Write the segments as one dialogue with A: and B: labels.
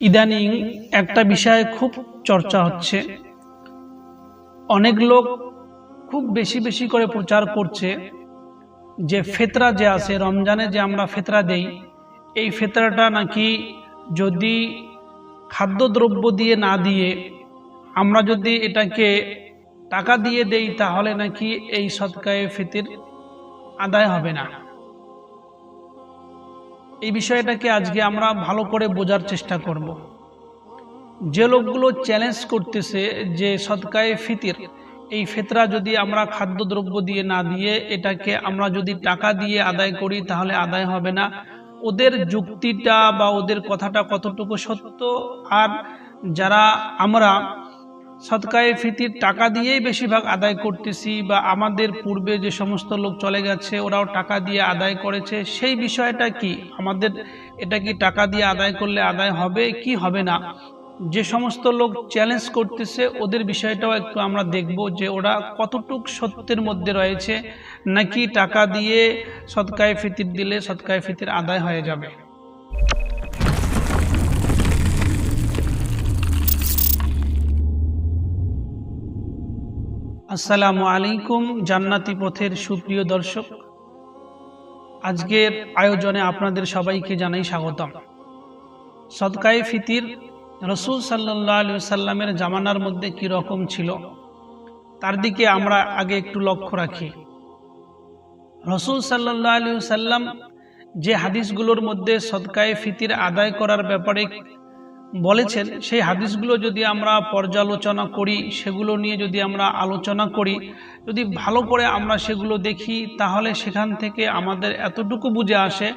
A: ইদানিং একটা বিষয়ে খুব চর্চা হচ্ছে। অনেক লোক খুব বেশি বেশি করে প্রচার করছে যে ফেতরা যে আছে, রমজানে যে আমরা ফেতরা দেই, এই ফেতরাটা নাকি যদি খাদ্যদ্রব্য দিয়ে না দিয়ে আমরা যদি এটাকে টাকা দিয়ে দেই, তাহলে নাকি এই সৎকায়ে ফিতির আদায় হবে না। এই বিষয়টাকে আজকে আমরা ভালো করে বোঝার চেষ্টা করব। যে লোকগুলো চ্যালেঞ্জ করতেছে যে সৎকায়ে ফিতির, এই ফেতরা যদি আমরা খাদ্যদ্রব্য দিয়ে না দিয়ে এটাকে আমরা যদি টাকা দিয়ে আদায় করি তাহলে আদায় হবে না। ওদের যুক্তিটা বা ওদের কথাটা কতটুকু সত্য? আর যারা আমরা সৎকায়ে ফিতির টাকা দিয়েই বেশিরভাগ আদায় করতেছি বা আমাদের পূর্বে যে সমস্ত লোক চলে গেছে, ওরাও টাকা দিয়ে আদায় করেছে। সেই বিষয়টা কি? আমাদের এটা কি টাকা দিয়ে আদায় করলে আদায় হবে, কি হবে না? যে সমস্ত লোক চ্যালেঞ্জ করতেছে, ওদের বিষয়টাও একটু আমরা দেখব যে ওরা কতটুক সত্যের মধ্যে রয়েছে, নাকি টাকা দিয়ে সৎকায়ে ফিতির দিলে সৎকায়ে ফিতির আদায় হয়ে যাবে। আসসালামু আলাইকুম, জান্নাতি পথের সুপ্রিয় দর্শক। আজকের আয়োজনে আপনাদের সবাইকে জানাই স্বাগতম। সদকায়ে ফিতির রসুল সাল্লাহ আলু সাল্লামের জামানার মধ্যে কি রকম ছিল, তার দিকে আমরা আগে একটু লক্ষ্য রাখি। রসুল সাল্লাহ আলু সাল্লাম যে হাদিসগুলোর মধ্যে সদকায়ে ফিতির আদায় করার ব্যাপারে বলেছেন, সেই হাদিসগুলো যদি আমরা পর্যালোচনা করি, সেগুলো নিয়ে যদি আমরা আলোচনা করি, যদি ভালো করে আমরা সেগুলো দেখি, তাহলে সেখান থেকে আমাদের এতটুকু বুঝে আসে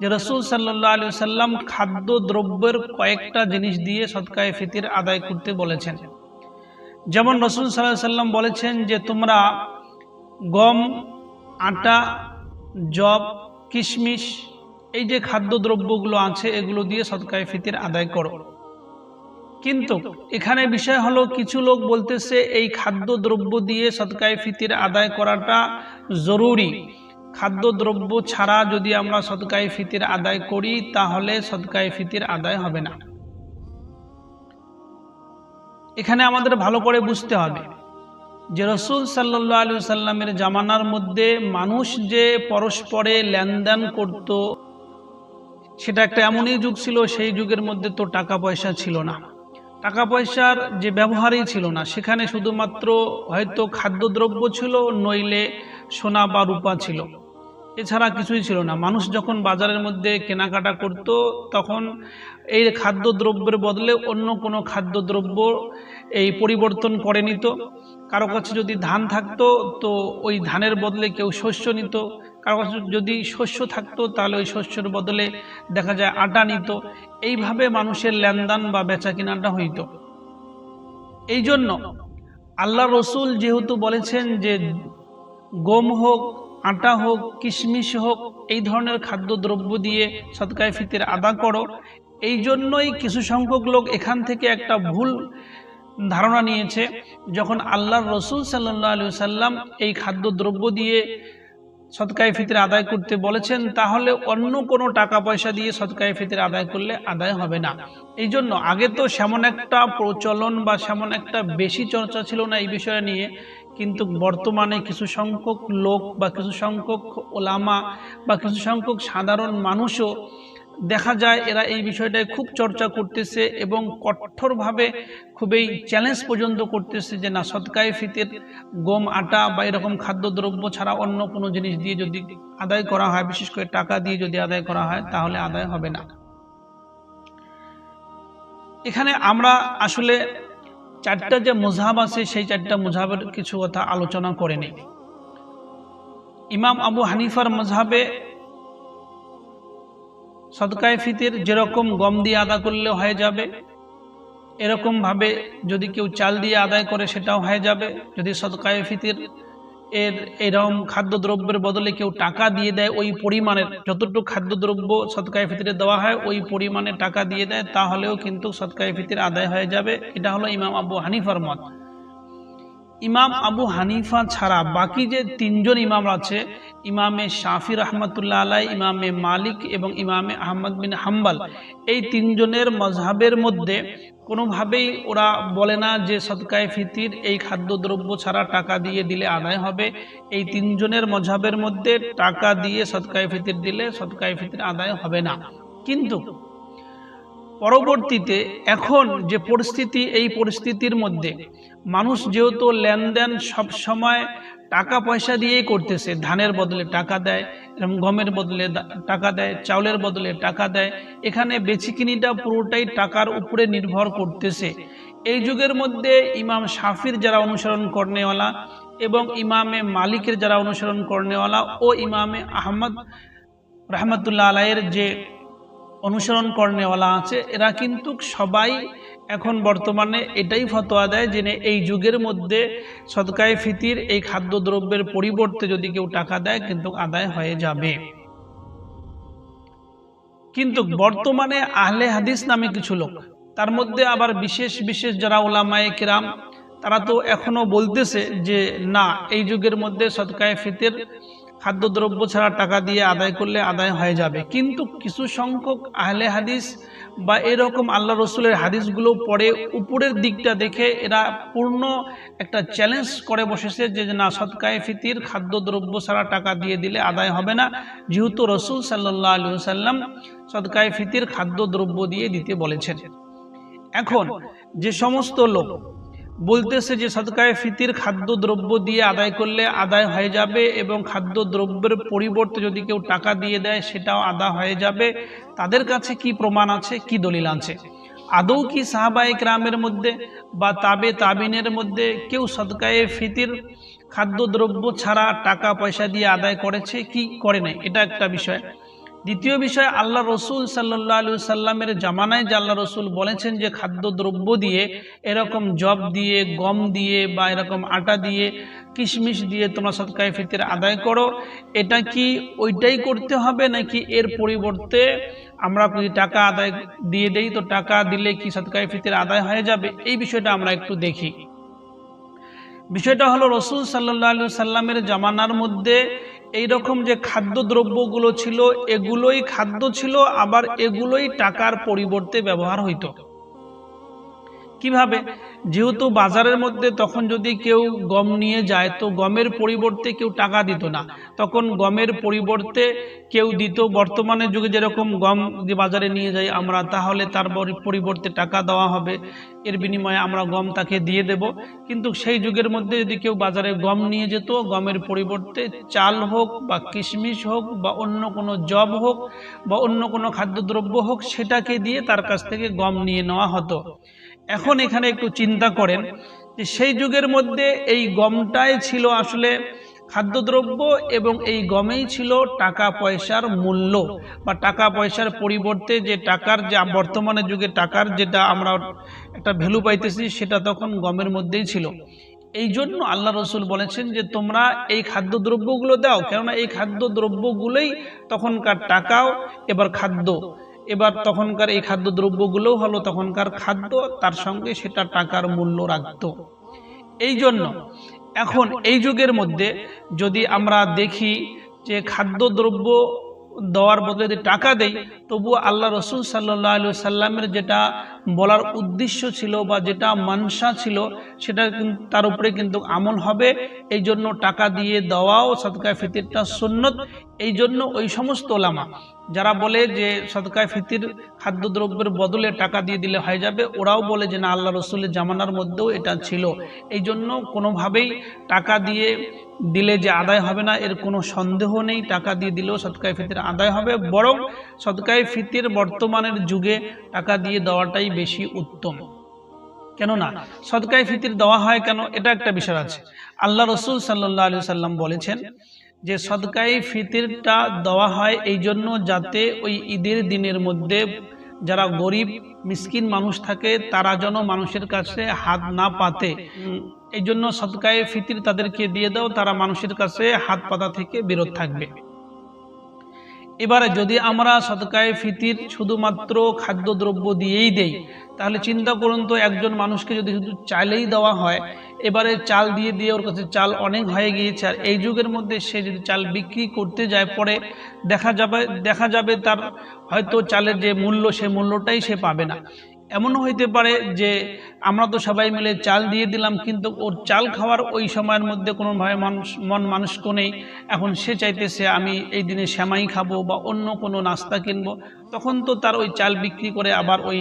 A: যে রসুল সাল্লাহ আলু সাল্লাম খাদ্য দ্রব্যের কয়েকটা জিনিস দিয়ে সৎকায়ে ফিতির আদায় করতে বলেছেন। যেমন রসুল সাল্লাহ সাল্লাম বলেছেন যে, তোমরা গম, আটা জব কিশমিশ, এই যে খাদ্যদ্রব্যগুলো আছে, এগুলো দিয়ে সৎকায়ে ফিতির আদায় করো। কিন্তু এখানে বিষয় হলো, কিছু লোক বলতেছে, এই খাদ্যদ্রব্য দিয়ে সৎকায়ে ফিতির আদায় করাটা জরুরি। খাদ্যদ্রব্য ছাড়া যদি আমরা সদকায়ে ফিতির আদায় করি, তাহলে সদকায়ে ফিতির আদায় হবে না। এখানে আমাদের ভালো করে বুঝতে হবে যে রসুল সাল্লাহ আলু সাল্লামের জামানার মধ্যে মানুষ যে পরস্পরে লেনদেন করত, সেটা একটা এমনই যুগ ছিল, সেই যুগের মধ্যে তো টাকা পয়সা ছিল না। টাকা পয়সার যে ব্যবহারই ছিল না, সেখানে শুধুমাত্র হয়তো খাদ্যদ্রব্য ছিল, নইলে সোনা বা রূপা ছিল। এছাড়া কিছুই ছিল না। মানুষ যখন বাজারের মধ্যে কেনাকাটা করত, তখন এই খাদ্যদ্রব্যের বদলে অন্য কোনো খাদ্যদ্রব্য এই পরিবর্তন করে নিত। কারও কাছে যদি ধান থাকতো, তো ওই ধানের বদলে কেউ শস্য নিত। কারও কাছে যদি শস্য থাকতো, তাহলে ওই শস্যের বদলে দেখা যায় আটা নিত। এইভাবে মানুষের লেনদেন বা বেচা কিনাটা হইত। এই জন্য আল্লাহ রসুল যেহেতু বলেছেন যে গম হোক, আটা হোক, কিশমিশ হোক, এই ধরনের খাদ্যদ্রব্য দিয়ে সৎকায় ফিতের আদা করো এই জন্যই কিছু সংখ্যক লোক এখান থেকে একটা ভুল ধারণা নিয়েছে। যখন আল্লাহর রসুল সাল্লাহ আলু সাল্লাম এই খাদ্যদ্রব্য দিয়ে সৎকায় ফিতির আদায় করতে বলেছেন, তাহলে অন্য কোনো টাকা পয়সা দিয়ে সৎকায় ফিতির আদায় করলে আদায় হবে না। এই জন্য আগে তো সেমন একটা প্রচলন বা সেমন একটা বেশি চর্চা ছিল না এই বিষয় নিয়ে, কিন্তু বর্তমানে কিছু সংখ্যক লোক বা কিছু সংখ্যক ওলামা বা কিছু সংখ্যক সাধারণ মানুষও দেখা যায় এরা এই বিষয়টায় খুব চর্চা করতেছে এবং কঠোরভাবে খুবই চ্যালেঞ্জ পর্যন্ত করতেছে যে না, সৎকায় ফিতের গম, আটা বা এরকম খাদ্যদ্রব্য ছাড়া অন্য কোনো জিনিস দিয়ে যদি আদায় করা হয়, বিশেষ করে টাকা দিয়ে যদি আদায় করা হয়, তাহলে আদায় হবে না। এখানে আমরা আসলে চারটা যে মুজাহাব আছে, সেই চারটা মুজাহাবের কিছু কথা আলোচনা করে নিই। ইমাম আবু হানিফার মজাবে সদকায় ফিতের যেরকম গম দিয়ে আদা করলে হয়ে যাবে এরকমভাবে যদি কেউ চাল দিয়ে আদায় করে সেটাও হয়ে যাবে। যদি সদকায় ফিতির এর এরকম খাদ্যদ্রব্যের বদলে কেউ টাকা দিয়ে দেয়, ওই পরিমাণের যতটুকু খাদ্যদ্রব্য সৎকায় ফিতিরে দেওয়া হয়, ওই পরিমাণে টাকা দিয়ে দেয়, তাহলেও কিন্তু সৎকায় ফিতির আদায় হয়ে যাবে। এটা হলো ইমাম আবু হানিফার মত। ইমাম আবু হানিফা ছাড়া বাকি যে তিনজন ইমাম আছে, ইমামে শাফি রহমতুল্লাহ আলাই ইমামে মালিক এবং ইমামে আহমদ বিন হাম্বাল, এই তিনজনের মজহাবের মধ্যে কোনোভাবেই ওরা বলে না যে সদকায় ফিতির, এই খাদ্যদ্রব্য ছাড়া টাকা দিয়ে দিলে আদায় হবে। এই তিনজনের মজহাবের মধ্যে টাকা দিয়ে সদকায় ফিতির দিলে সদকায় ফিতির আদায় হবে না। কিন্তু পরবর্তীতে এখন যে পরিস্থিতি, এই পরিস্থিতির মধ্যে মানুষ যেহেতু লেনদেন সব সময় টাকা পয়সা দিয়েই করতেছে, ধানের বদলে টাকা দেয় এবং গমের বদলে টাকা দেয়, চাউলের বদলে টাকা দেয়, এখানে বেচিকিনিটা পুরোটাই টাকার উপরে নির্ভর করতেছে। এই যুগের মধ্যে ইমাম শাফির যারা অনুসরণ করনেওয়ালা এবং ইমামে মালিকের যারা অনুসরণ করনেওয়ালা ও ইমামে আহমদ রহমতুল্লাহ আলাইয়ের যে অনুসরণ করনেওয়ালা আছে, এরা কিন্তু সবাই এখন বর্তমানে এটাই ফতোয়া দেয় যে এই যুগের মধ্যে সদকায়ে ফিতির এই খাদ্যদ্রব্যের পরিবর্তে যদি কেউ টাকা দেয় কিন্তু আদায় হয়ে যাবে। কিন্তু বর্তমানে আহলে হাদিস নামে কিছু লোক, তার মধ্যে আবার বিশেষ বিশেষ যারা ওলামায়ে কিরাম, তারা তো এখনও বলতেছে যে না, এই যুগের মধ্যে সদকায়ে ফিতের খাদ্যদ্রব্য ছাড়া টাকা দিয়ে আদায় করলে আদায় হয়ে যাবে। কিন্তু কিছু সংখ্যক আহলে হাদিস বা এরকম আল্লাহ রসুলের হাদিসগুলো পড়ে উপরের দিকটা দেখে এরা পূর্ণ একটা চ্যালেঞ্জ করে বসেছে যে না সদকায়ে ফিতির খাদ্যদ্রব্য ছাড়া টাকা দিয়ে দিলে আদায় হবে না। যেহেতু রসুল সাল্লাহ আলু সাল্লাম সদকায়ে ফিতির খাদ্যদ্রব্য দিয়ে দিতে বলেছেন। এখন যে সমস্ত লোক বলতেছে যে সদকায়ে ফিতির খাদ্যদ্রব্য দিয়ে আদায় করলে আদায় হয়ে যাবে এবং খাদ্যদ্রব্যের পরিবর্তে যদি কেউ টাকা দিয়ে দেয়, সেটাও আদা হয়ে যাবে। তাদের কাছে কি প্রমাণ আছে? কি দলিল আছে? আদৌ কি সাহাবায়ে গ্রামের মধ্যে বা তাবে তাবিনের মধ্যে কেউ সদকায়ে ফিতির খাদ্যদ্রব্য ছাড়া টাকা পয়সা দিয়ে আদায় করেছে? কি করে নাই? এটা একটা বিষয়। দ্বিতীয় বিষয়, আল্লাহ রসুল সাল্লাহ আলু সাল্লামের জামানায় যে আল্লাহ রসুল বলেছেন যে খাদ্যদ্রব্য দিয়ে, এরকম জব দিয়ে, গম দিয়ে বা এরকম আটা দিয়ে, কিশমিশ দিয়ে তোমরা সৎকায় ফিতির আদায় করো, এটা কি ওইটাই করতে হবে নাকি এর পরিবর্তে আমরা যদি টাকা আদায় দিয়ে দেই, তো টাকা দিলে কি সৎকায় ফিতির আদায় হয়ে যাবে? এই বিষয়টা আমরা একটু দেখি। বিষয়টা হলো রসুল সাল্লাহ আলু সাল্লামের জামানার মধ্যে এই রকম যে খাদ্যদ্রব্যগুলো ছিল এগুলোই খাদ্য ছিল আবার এগুলোই টাকার পরিবর্তে ব্যবহার হইতো। কীভাবে? যেহেতু বাজারের মধ্যে তখন যদি কেউ গম নিয়ে যায়, তো গমের পরিবর্তে কেউ টাকা দিত না। তখন গমের পরিবর্তে কেউ দিত। বর্তমানে যুগে যেরকম গম বাজারে নিয়ে যাই আমরা, তাহলে তার পরিবর্তে টাকা দেওয়া হবে। এর বিনিময়ে আমরা গম তাকে দিয়ে দেব। কিন্তু সেই যুগের মধ্যে যদি কেউ বাজারে গম নিয়ে যেত, গমের পরিবর্তে চাল হোক বা কিশমিশ হোক বা অন্য কোনো জব হোক বা অন্য কোনো খাদ্যদ্রব্য হোক, সেটাকে দিয়ে তার কাছ থেকে গম নিয়ে নেওয়া হতো। এখন এখানে একটু চিন্তা করেন যে সেই যুগের মধ্যে এই গমটাই ছিল আসলে খাদ্যদ্রব্য এবং এই গমেই ছিল টাকা পয়সার মূল্য বা টাকা পয়সার পরিবর্তে যে টাকার যে বর্তমানে যুগে টাকার যেটা আমরা একটা ভ্যালু পাইতেছি সেটা তখন গমের মধ্যেই ছিল। এই জন্য আল্লাহ রসুল বলেছেন যে তোমরা এই খাদ্যদ্রব্যগুলো দাও, কেননা এই খাদ্যদ্রব্যগুলোই তখনকার টাকাও, এবার খাদ্য। এবার তখনকার এই খাদ্যদ্রব্যগুলোও হলো তখনকার খাদ্য, তার সঙ্গে সেটা টাকার মূল্য রাখত। এই জন্য এখন এই যুগের মধ্যে যদি আমরা দেখি যে খাদ্যদ্রব্য দেওয়ার বদলে যদি টাকা দেই তবুও আল্লাহ রসুল সাল্লাহ আলু সাল্লামের যেটা বলার উদ্দেশ্য ছিল বা যেটা মানসা ছিল, সেটা তার উপরে কিন্তু আমল হবে। এই জন্য টাকা দিয়ে দেওয়াও, সদকায় ফিতিরটা সুন্নত। এই জন্য ওই সমস্ত ওলামা, যারা বলে যে সদকায় ফিতির খাদ্যদ্রব্যের বদলে টাকা দিয়ে দিলে হয়ে যাবে, ওরাও বলে যে না, আল্লাহ রসুলের জামানার মধ্যেও এটা ছিল। এই জন্য কোনোভাবেই টাকা দিয়ে দিলে যে আদায় হবে না, এর কোনো সন্দেহ নেই। টাকা দিয়ে দিলেও সদকায় ফিতির আদায় হবে। বরং সদকায় ফিতির বর্তমানের যুগে টাকা দিয়ে দেওয়াটাই বেশি উত্তম। কেননা, সদকায় ফিতির দেওয়া হয় কেন? এটা একটা বিষয় আছে। আল্লাহ রসুল সাল্লাহ আলু সাল্লাম বলেছেন যে সদকাই ফিতিরটা দেওয়া হয় এই জন্য যাতে ওই ঈদের দিনের মধ্যে যারা গরিব, মিসকিন মানুষ থাকে, তারা যেন মানুষের কাছে হাত না পাতে। এই জন্য সদকায়ে ফিতির তাদেরকে দিয়ে দাও, তারা মানুষের কাছে হাত পাতা থেকে বিরত থাকবে। এবারে যদি আমরা সদকায় ফিতির শুধুমাত্র খাদ্যদ্রব্য দিয়েই দেই, তাহলে চিন্তা করুন তো একজন মানুষকে যদি শুধু চালেই দেওয়া হয়, এবারে চাল দিয়ে দিয়ে ওর কাছে চাল অনেক হয়ে গিয়েছে, আর এই যুগের মধ্যে সে যদি চাল বিক্রি করতে যায় পরে, দেখা যাবে দেখা যাবে তার হয়তো চালের যে মূল্য, সে মূল্যটাই সে পাবে না। এমনও হইতে পারে যে আমরা তো সবাই মিলে চাল দিয়ে দিলাম, কিন্তু ওর চাল খাওয়ার ওই সময়ের মধ্যে কোনোভাবে মানুষ, মন মানুষ নেই। এখন সে চাইতেছে, আমি এই দিনে শ্যামাই খাব বা অন্য কোনো নাস্তা কিনবো। তখন তো তার ওই চাল বিক্রি করে আবার ওই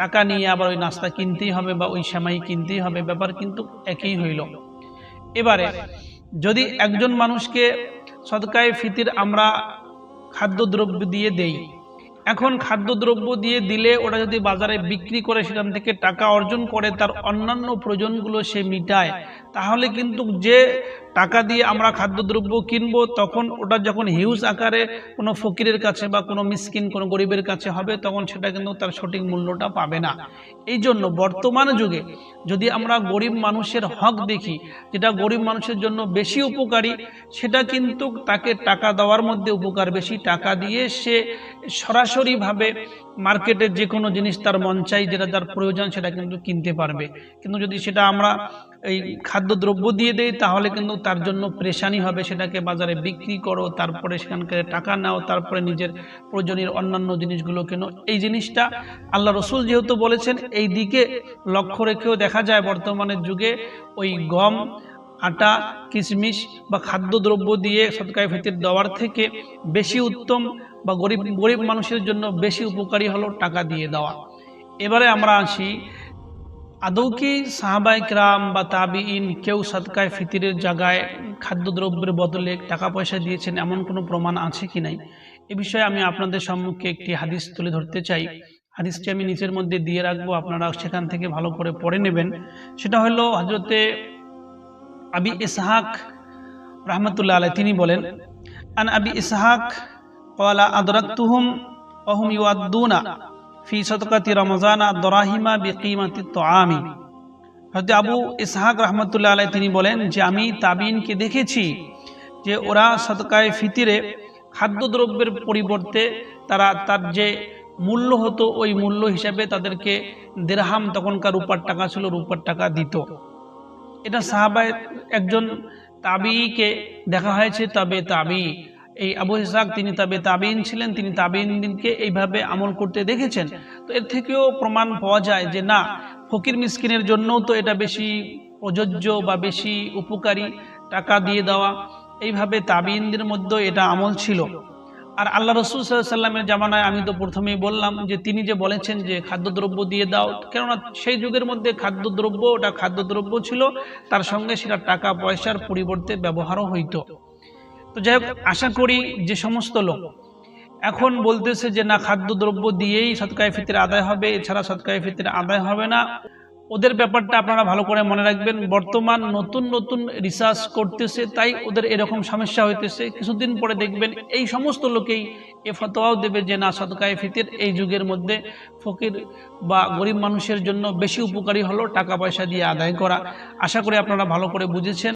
A: টাকা নিয়ে আবার ওই নাস্তা কিনতেই হবে বা ওই শ্যামাই কিনতেই হবে। ব্যাপার কিন্তু একই হইল। এবারে যদি একজন মানুষকে সদকায় ফিতির আমরা খাদ্যদ্রব্য দিয়ে দেই এখন খাদ্যদ্রব্য দিয়ে দিলে ওটা যদি বাজারে বিক্রি করে সেখান থেকে টাকা অর্জন করে, তার অন্যান্য প্রয়োজনগুলো সে মিটায়। তাহলে কিন্তু যে টাকা দিয়ে আমরা খাদ্যদ্রব্য কিনবো, তখন ওটা যখন হিউজ আকারে কোনো ফকিরের কাছে বা কোনো মিসকিন কোনো গরিবের কাছে হবে, তখন সেটা কিন্তু তার সঠিক মূল্যটা পাবে না। এই জন্য বর্তমান যুগে যদি আমরা গরিব মানুষের হক দেখি, যেটা গরিব মানুষের জন্য বেশি উপকারী, সেটা কিন্তু তাকে টাকা দেওয়ার মধ্যে উপকার বেশি। টাকা দিয়ে সে সরাসরিভাবে মার্কেটের যে কোনো জিনিস তার মন চাই, যেটা তার প্রয়োজন, সেটা কিন্তু কিনতে পারবে। কিন্তু যদি সেটা আমরা এই খাদ্যদ্রব্য দিয়ে দেই তাহলে কিন্তু তার জন্য প্রেশানি হবে। সেটাকে বাজারে বিক্রি করো, তারপরে সেখানকার টাকা নাও, তারপরে নিজের প্রয়োজনীয় অন্যান্য জিনিসগুলো কেন। এই জিনিসটা আল্লাহ রসুল যেহেতু বলেছেন, এই দিকে লক্ষ্য রেখেও দেখা যায় বর্তমানের যুগে ওই গম, আটা, কিশমিশ বা খাদ্যদ্রব্য দিয়ে সৎকায় ফিতির দেওয়ার থেকে বেশি উত্তম বা গরিব গরিব মানুষের জন্য বেশি উপকারী হলো টাকা দিয়ে দেওয়া। এবারে আমরা আসি আদৌ কি সাহাবাইকরাম বা তাবিইন কেউ সৎকায় ফিতিরের জায়গায় খাদ্যদ্রব্যের বদলে টাকা পয়সা দিয়েছেন এমন কোনো প্রমাণ আছে কি নাই? এ বিষয়ে আমি আপনাদের সম্মুখে একটি হাদিস তুলে ধরতে চাই। হাদিসটি আমি নিচের মধ্যে দিয়ে রাখব, আপনারা সেখান থেকে ভালো করে পড়ে নেবেন। সেটা হলো হজরতে আবি ইসহাক রহমতুল্লাহ আলাই তিনি বলেন, আন আবি ইসহাক কলা আদরাক্তুহুম অহুম ইউদ্দুনা ফি সদকাতি রমজানা দরাহিমা বিকিমাতি তোয়ামি। হয়তো আবু ইসহাক রহমতুল্লাহ আলাই তিনি বলেন যে আমি তাবিনকে দেখেছি যে ওরা সদকায় ফিতিরে খাদ্যদ্রব্যের পরিবর্তে তারা তার যে মূল্য হতো ওই মূল্য হিসাবে তাদেরকে দেড়হাম তখনকার রূপার টাকা ছিল, রূপার টাকা দিত। এটা সাহাবায় একজন তাবিকে দেখা হয়েছে, তবে তাবি এই আবু ইসাক তিনি তবে তাবিন ছিলেন, তিনি তাবিনকে এইভাবে আমল করতে দেখেছেন। তো এর থেকেও প্রমাণ পাওয়া যায় যে না, ফকির মিসকিনের জন্যও তো এটা বেশি প্রযোজ্য বা বেশি উপকারী টাকা দিয়ে দেওয়া। এইভাবে তাবিনদের মধ্যে এটা আমল ছিল। আর আল্লাহ রসুল সাল্লামের জামানায় আমি তো প্রথমেই বললাম যে তিনি যে বলেছেন যে খাদ্যদ্রব্য দিয়ে দাও, কেননা সেই যুগের মধ্যে খাদ্যদ্রব্য, ওটা খাদ্যদ্রব্য ছিল, তার সঙ্গে সেটা টাকা পয়সার পরিবর্তে ব্যবহারও হইতো। তো যাই হোক, আশা করি যে সমস্ত লোক। এখন বলতেছে যে, না, খাদ্যদ্রব্য দিয়েই সৎকায় ফিতরে আদায় হবে, এছাড়া সৎকায় ফিতরে আদায় হবে না। ওদের ব্যাপারটা আপনারা ভালো করে মনে রাখবেন। বর্তমান নতুন নতুন রিসার্চ করতেছে, তাই ওদের এরকম সমস্যা হইতেছে। কিছুদিন পরে দেখবেন এই সমস্ত লোকেই এ ফতোয়াও দেবে যে, না সদকায় ফিতের এই যুগের মধ্যে ফকির বা গরিব মানুষের জন্য বেশি উপকারী হলো টাকা পয়সা দিয়ে আদায় করা। আশা করি আপনারা ভালো করে বুঝেছেন।